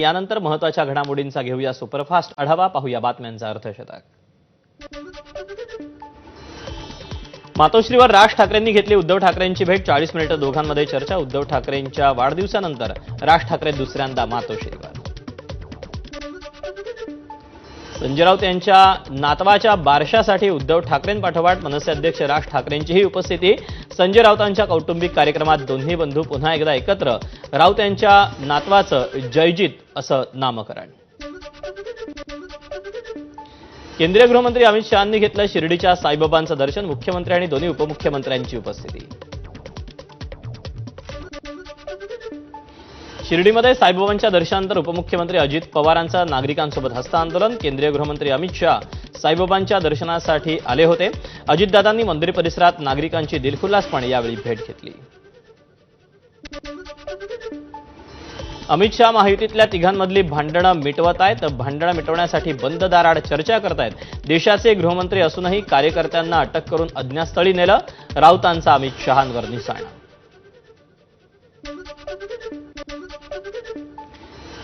यानंतर महत्त्वाच्या घडामोडींचा घेऊया सुपरफास्ट. आढावा पाहूया बातम्यांचा अर्थशतक. मातोश्रीवर राज ठाकरेंनी घेतली उद्धव ठाकरेंची भेट. चाळीस मिनिटं दोघांमध्ये चर्चा. उद्धव ठाकरेंच्या वाढदिवसानंतर राज ठाकरे दुसऱ्यांदा मातोश्रीवर. संजय राऊत यांच्या नातवाच्या बारशासाठी उद्धव ठाकरेंपाठोपाठ मनसे अध्यक्ष राज ठाकरेंचीही उपस्थिती. संजय राऊतांच्या कौटुंबिक कार्यक्रमात दोन्ही बंधू पुन्हा एकदा एकत्र. राऊत यांच्या नातवाचं जयजित असं नामकरण. केंद्रीय गृहमंत्री अमित शहांनी घेतलं शिर्डीच्या साईबाबांचं दर्शन. मुख्यमंत्री आणि दोन्ही उपमुख्यमंत्र्यांची उपस्थिती. शिर्डीमध्ये साईबाबांच्या दर्शनानंतर उपमुख्यमंत्री अजित पवारांचं नागरिकांसोबत हस्तांदोलन. केंद्रीय गृहमंत्री अमित शहा साईबाबांच्या दर्शनासाठी आले होते. अजितदादांनी मंदिर परिसरात नागरिकांची दिलखुलासपणे यावेळी भेट घेतली. अमित शहा महायुतीतल्या तिघांमधली भांडणं मिटवत आहेत. भांडणं मिटवण्यासाठी बंद दाराड चर्चा करतायत देशाचे गृहमंत्री असूनही कार्यकर्त्यांना अटक करून अज्ञातस्थळी नेलं. राऊतांचा अमित शहांवर निशाणा.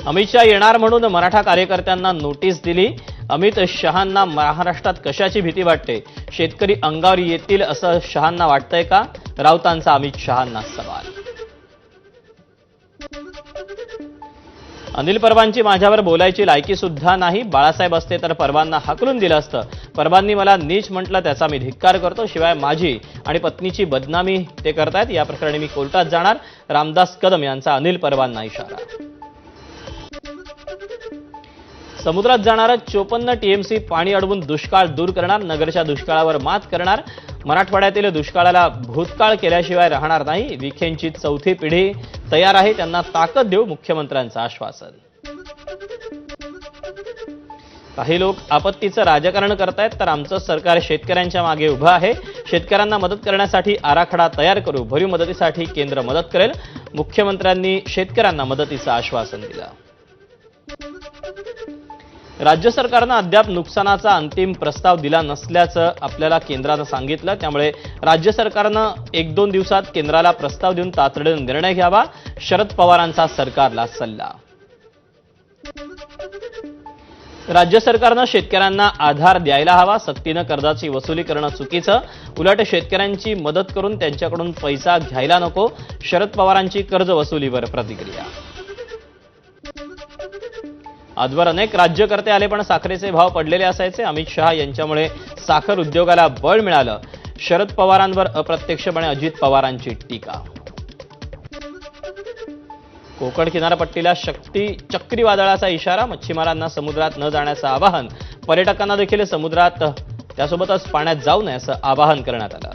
अमित शहा येणार म्हणून मराठा कार्यकर्त्यांना नोटीस दिली. अमित शहांना महाराष्ट्रात कशाची भीती वाटते? शेतकरी अंगावर येतील असं शहांना वाटतंय का? राऊतांचा अमित शहांना सवाल. अनिल परबांची माझ्यावर बोलायची लायकी सुद्धा नाही. बाळासाहेब असते तर परबांना हाकलून दिलं असतं. परबांनी मला नीच म्हटलं त्याचा मी धिक्कार करतो. शिवाय माझी आणि पत्नीची बदनामी ते करतायत. या प्रकरणी मी कोर्टात जाणार. रामदास कदम यांचा अनिल परबांना इशारा. समुद्रात जाणारं चोपन्न टीएमसी पाणी अडवून दुष्काळ दूर करणार नगरच्या दुष्काळावर मात करणार. मराठवाड्यातील दुष्काळाला भूतकाळ केल्याशिवाय राहणार नाही. विखेंची चौथी पिढी तयार आहे. त्यांना ताकद देऊ मुख्यमंत्र्यांचं आश्वासन. काही लोक आपत्तीचं राजकारण करतायत तर आमचं सरकार शेतकऱ्यांच्या मागे उभं आहे. शेतकऱ्यांना मदत करण्यासाठी आराखडा तयार करू भरीव मदतीसाठी केंद्र मदत करेल. मुख्यमंत्र्यांनी शेतकऱ्यांना मदतीचं आश्वासन दिलं. राज्य सरकारनं अद्याप नुकसानाचा अंतिम प्रस्ताव दिला नसल्याचं आपल्याला केंद्रानं सांगितलं. त्यामुळे राज्य सरकारनं एक दोन दिवसात केंद्राला प्रस्ताव देऊन तातडीनं निर्णय घ्यावा. शरद पवारांचा सरकारला सल्ला. राज्य सरकारनं शेतकऱ्यांना आधार द्यायला हवा. सक्तीनं कर्जाची वसुली करणं चुकीचं. उलट शेतकऱ्यांची मदत करून त्यांच्याकडून पैसा घ्यायला नको. शरद पवारांची कर्ज वसुलीवर प्रतिक्रिया. आजवर अनेक राज्यकर्ते आले पण साखरेचे भाव पडलेले असायचे. अमित शहा यांच्यामुळे साखर उद्योगाला बळ मिळालं. शरद पवारांवर अप्रत्यक्षपणे अजित पवारांची टीका. कोकण किनारपट्टीला शक्ती चक्रीवादळाचा इशारा मच्छीमारांना समुद्रात न जाण्याचं आवाहन पर्यटकांना देखील समुद्रात त्यासोबतच पाण्यात जाऊ नये असं आवाहन करण्यात आलं.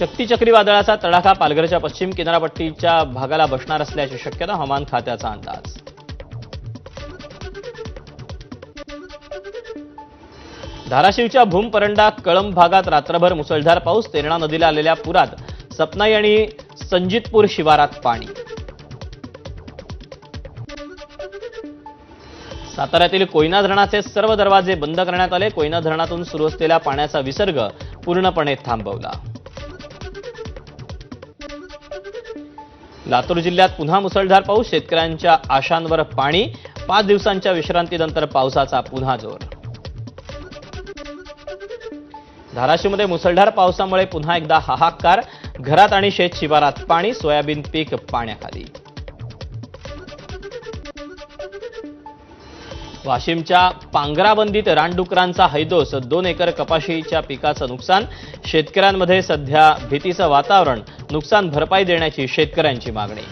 शक्ती चक्रीवादळाचा तडाखा पालघरच्या पश्चिम किनारपट्टीच्या भागाला बसणार असल्याची शक्यता हवामान खात्याचा अंदाज. धाराशिवच्या भूमपरंडा कळंब भागात रात्रभर मुसळधार पाऊस तेरणा नदीला आलेल्या पुरात सपनाई आणि संजितपूर शिवारात पाणी. साताऱ्यातील कोयना धरणाचे सर्व दरवाजे बंद करण्यात आले. कोयना धरणातून सुरू असलेला पाण्याचा विसर्ग पूर्णपणे थांबवला. लातूर जिल्ह्यात पुन्हा मुसळधार पाऊस शेतकऱ्यांच्या आशांवर पाणी पाच दिवसांच्या विश्रांतीनंतर पावसाचा पुन्हा जोर. धाराशिवमध्ये मुसळधार पावसामुळे पुन्हा एकदा हाहाकार घरात आणि शेत शिवारात पाणी सोयाबीन पीक पाण्याखाली. वाशिमच्या पांगराबंदीत रानडुकरांचा हैदोस दोन एकर कपाशीच्या पिकाचं नुकसान. शेतकऱ्यांमध्ये सध्या भीतीचं वातावरण. नुकसान भरपाई देण्याची शेतकऱ्यांची मागणी.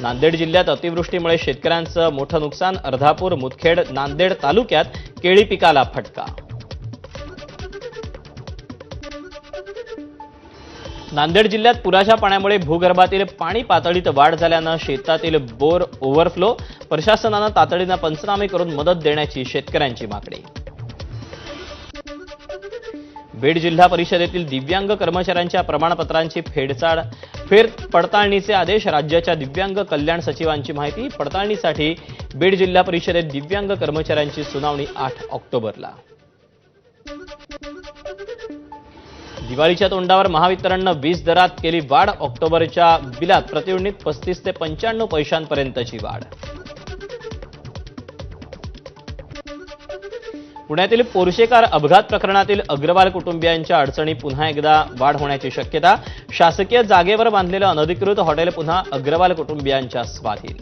नांदेड जिल्ह्यात अतिवृष्टीमुळे शेतकऱ्यांचं मोठं नुकसान. अर्धापूर मुदखेड नांदेड तालुक्यात केळी पिकाला फटका. नांदेड जिल्ह्यात पुराच्या पाण्यामुळे भूगर्भातील पाणी पातळीत वाढ झाल्यानं शेतातील बोर ओव्हरफ्लो प्रशासनानं तातडीनं पंचनामे करून मदत देण्याची शेतकऱ्यांची मागणी. बीड जिल्हा परिषदेतील दिव्यांग कर्मचाऱ्यांच्या प्रमाणपत्रांची फेडचाड फेर पडताळणीचे आदेश राज्याच्या दिव्यांग कल्याण सचिवांची माहिती. पडताळणीसाठी बीड जिल्हा परिषदेत दिव्यांग कर्मचाऱ्यांची सुनावणी आठ ऑक्टोबरला. दिवाळीच्या तोंडावर महावितरणनं वीज दरात केली वाढ. ऑक्टोबरच्या बिलात प्रतियुनिट पस्तीस ते पंच्याण्णव पैशांपर्यंतची वाढ. पुण्यातील पोरशेकार अपघात प्रकरणातील अग्रवाल कुटुंबियांच्या अडचणी पुन्हा एकदा वाढ होण्याची शक्यता. शासकीय जागेवर बांधलेलं अनधिकृत हॉटेल पुन्हा अग्रवाल कुटुंबियांच्या स्वाधीन.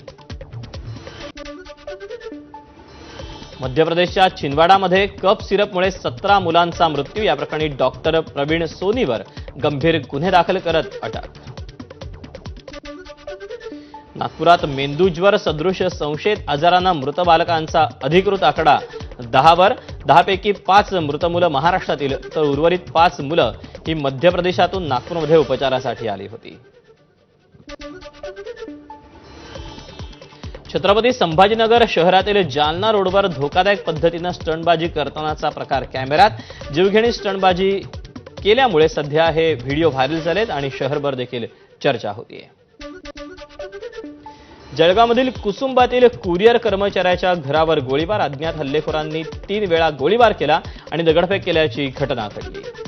मध्य प्रदेशच्या छिंदवाडामध्ये कप सिरपमुळे सतरा मुलांचा मृत्यू. या प्रकरणी डॉक्टर प्रवीण सोनीवर गंभीर गुन्हे दाखल करत अटक. नागपुरात मेंदूज्वर सदृश संशयित आजारानं मृत बालकांचा अधिकृत आकडा दहावर. दहापैकी पाच मृत मुलं महाराष्ट्रातील तर उर्वरित पाच मुलं ही मध्य प्रदेशातून नागपूरमध्ये उपचारासाठी आली होती. छत्रपती संभाजीनगर शहरातील जालना रोडवर धोकादायक पद्धतीनं स्टंटबाजी करतानाचा प्रकार कॅमेऱ्यात. जीवघेणी स्टंटबाजी केल्यामुळे सध्या हे व्हिडिओ व्हायरल झालेत आणि शहरभर देखील चर्चा होतीये. जळगावमधील कुसुंबातील कुरिअर कर्मचाऱ्याच्या घरावर गोळीबार अज्ञात हल्लेखोरांनी तीन वेळा गोळीबार केला आणि दगडफेक केल्याची घटना घडली.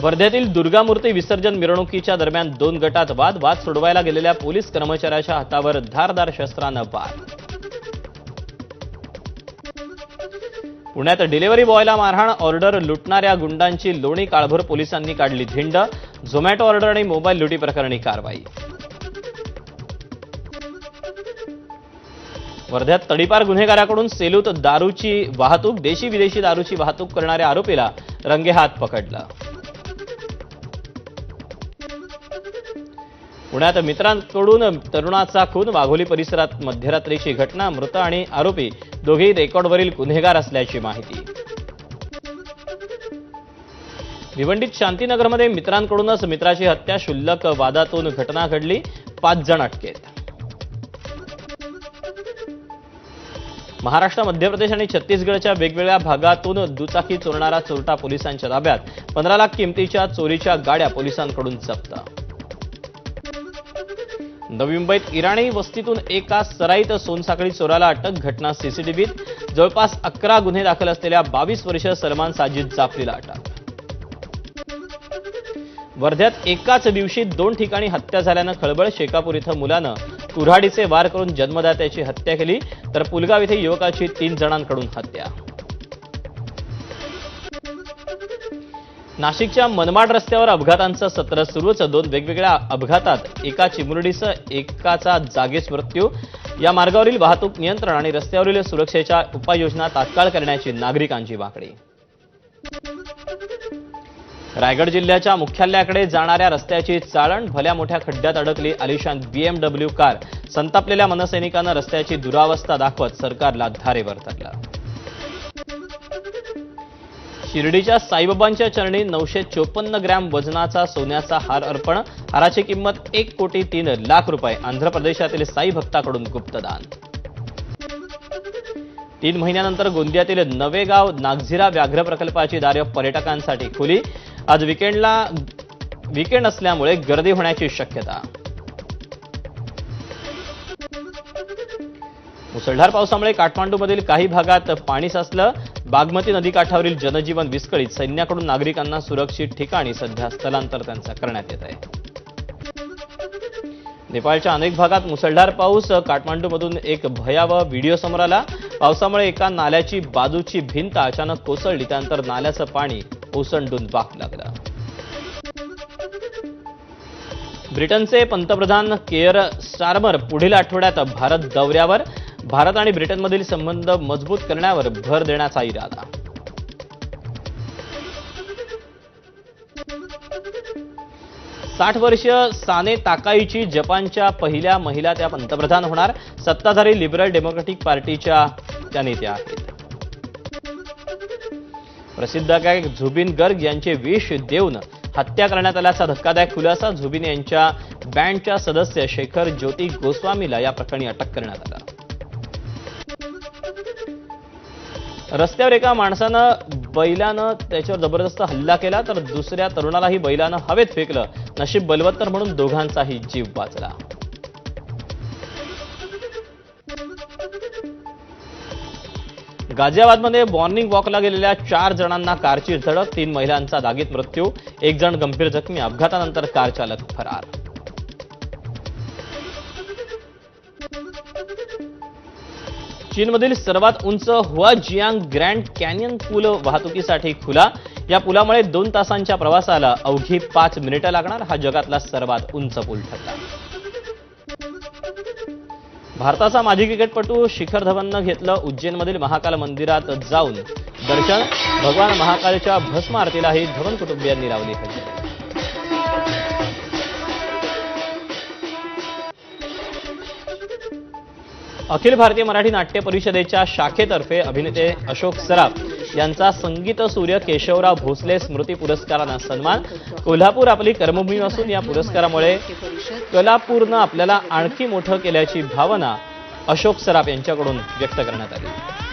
वर्ध्यातील दुर्गामूर्ती विसर्जन मिरवणुकीच्या दरम्यान दोन गटात वाद वाद सोडवायला गेलेल्या पोलीस कर्मचाऱ्याच्या हातावर धारदार शस्त्रानं पार. पुण्यात डिलिव्हरी बॉयला मारहाण ऑर्डर लुटणाऱ्या गुंडांची लोणी काळभर पोलिसांनी काढली धिंड झोमॅटो ऑर्डर आणि मोबाईल लुटी प्रकरणी कारवाई. वर्ध्यात तडीपार गुन्हेगाराकडून सेलूत दारूची वाहतूक देशी विदेशी दारूची वाहतूक करणाऱ्या आरोपीला रंगेहात पकडलं. पुण्यात मित्रांकडून तरुणाचा खून वाघोली परिसरात मध्यरात्रीची घटना मृत आणि आरोपी दोघेही रेकॉर्डवरील गुन्हेगार असल्याची माहिती. भिवंडीत शांतीनगरमध्ये मित्रांकडूनच मित्राची हत्या शुल्लक वादातून घटना घडली पाच जण अटकेत. महाराष्ट्र मध्य प्रदेश आणि छत्तीसगडच्या वेगवेगळ्या भागातून दुचाकी चोरणारा चोरटा पोलिसांच्या ताब्यात पंधरा लाख किमतीच्या चोरीच्या गाड्या पोलिसांकडून जप्त. नवी मुंबईत इराणी वस्तीतून एका सराईत सोनसाखळी चोराला अटक घटना सीसीटीव्हीत. जवळपास अकरा गुन्हे दाखल असलेल्या बावीस वर्षीय सलमान साजिद जाफरीला अटक. वर्ध्यात एकाच दिवशी दोन ठिकाणी हत्या झाल्यानं खळबळ. शेकापूर इथं मुलानं कुऱ्हाडीचे वार करून जन्मदात्याची हत्या केली तर पुलगाव इथे युवकाची तीन जणांकडून हत्या. नाशिकच्या मनमाड रस्त्यावर अपघातांचं सत्र सुरूच. दोन वेगवेगळ्या अपघातात एका चिमुरडीसह एकाचा जागीच मृत्यू. या मार्गावरील वाहतूक नियंत्रण आणि रस्त्यावरील सुरक्षेच्या उपाययोजना तात्काळ करण्याची नागरिकांची मागणी. रायगड जिल्ह्याच्या मुख्यालयाकडे जाणाऱ्या रस्त्याची चाळण भल्या मोठ्या खड्ड्यात अडकली. आलिशान बीएमडब्ल्यू कार संतापलेल्या मनसैनिकांना रस्त्याची दुरावस्था दाखवत सरकारला धारेवर धरलं. शिर्डीच्या साईबाबांच्या चरणी नऊशे चोपन्न ग्रॅम वजनाचा सोन्याचा हार अर्पण. हाराची किंमत एक कोटी तीन लाख रुपये. आंध्र प्रदेशातील साई भक्ताकडून गुप्तदान. तीन महिन्यानंतर गोंदियातील नवेगाव नागझिरा व्याघ्र प्रकल्पाची दारे पर्यटकांसाठी खुली. आज विकेंडला विकेंड असल्यामुळे गर्दी होण्याची शक्यता. मुसळधार पावसामुळे काठमांडूमधील काही भागात पाणी साचलं. बागमती नदीकाठावरील जनजीवन विस्कळीत. सैन्याकडून नागरिकांना सुरक्षित ठिकाणी सध्या स्थलांतर त्यांचं करण्यात येत आहे. नेपाळच्या अनेक भागात मुसळधार पाऊस. काठमांडूमधून एक भयावह व्हिडिओ समोर आला. पावसामुळे एका नाल्याची बाजूची भिंत अचानक कोसळली. त्यानंतर नाल्याचं पाणी ओसंडून वाहू लागलं. ब्रिटनचे पंतप्रधान केअर स्टार्मर पुढील आठवड्यात भारत दौऱ्यावर. भारत आणि ब्रिटनमधील संबंध मजबूत करण्यावर भर देण्याचा इरादा. साठ वर्षीय साने ताकाईची जपानच्या पहिल्या महिला त्या पंतप्रधान होणार. सत्ताधारी लिबरल डेमोक्रेटिक पार्टीच्या त्या नेत्या आहेत. प्रसिद्ध गायक झुबिन गर्ग यांचे विष देऊन हत्या करण्यात आल्याचा धक्कादायक खुलासा झुबिन यांच्या बँडच्या सदस्य शेखर ज्योती गोस्वामीला या प्रकरणी अटक करण्यात आला. रस्त्यावर एका माणसानं बैलानं त्याच्यावर जबरदस्त हल्ला केला तर दुसऱ्या तरुणालाही बैलानं हवेत फेकलं. नशीब बलवत्तर म्हणून दोघांचाही जीव वाचला. गाझियाबादमध्ये मॉर्निंग वॉकला गेलेल्या चार जणांना कारची धडक तीन महिलांचा दागीत मृत्यू एक जण गंभीर जखमी अपघातानंतर कार चालक फरार. चीनमधील सर्वात उंच हुआ जियांग ग्रँड कॅनियन पूल वाहतुकीसाठी खुला. या पुलामुळे दोन तासांच्या प्रवासाला अवघी पाच मिनिटं लागणार. हा जगातला सर्वात उंच पूल ठरला. भारताचा माजी क्रिकेटपटू शिखर धवननं घेतलं उज्जैनमधील महाकाल मंदिरात जाऊन दर्शन. भगवान महाकालच्या भस्म आरतीलाही धवन कुटुंबियांनी लावली अखिल भारतीय मराठी नाट्य परिषदेच्या शाखेतर्फे अभिनेते अशोक सराफ यांचा संगीत सूर्य केशवराव भोसले स्मृती पुरस्कारांना सन्मान. कोल्हापूर आपली कर्मभूमी असून या पुरस्कारामुळे कलापूरनं आपल्याला आणखी मोठं केल्याची भावना अशोक सराफ यांच्याकडून व्यक्त करण्यात आली.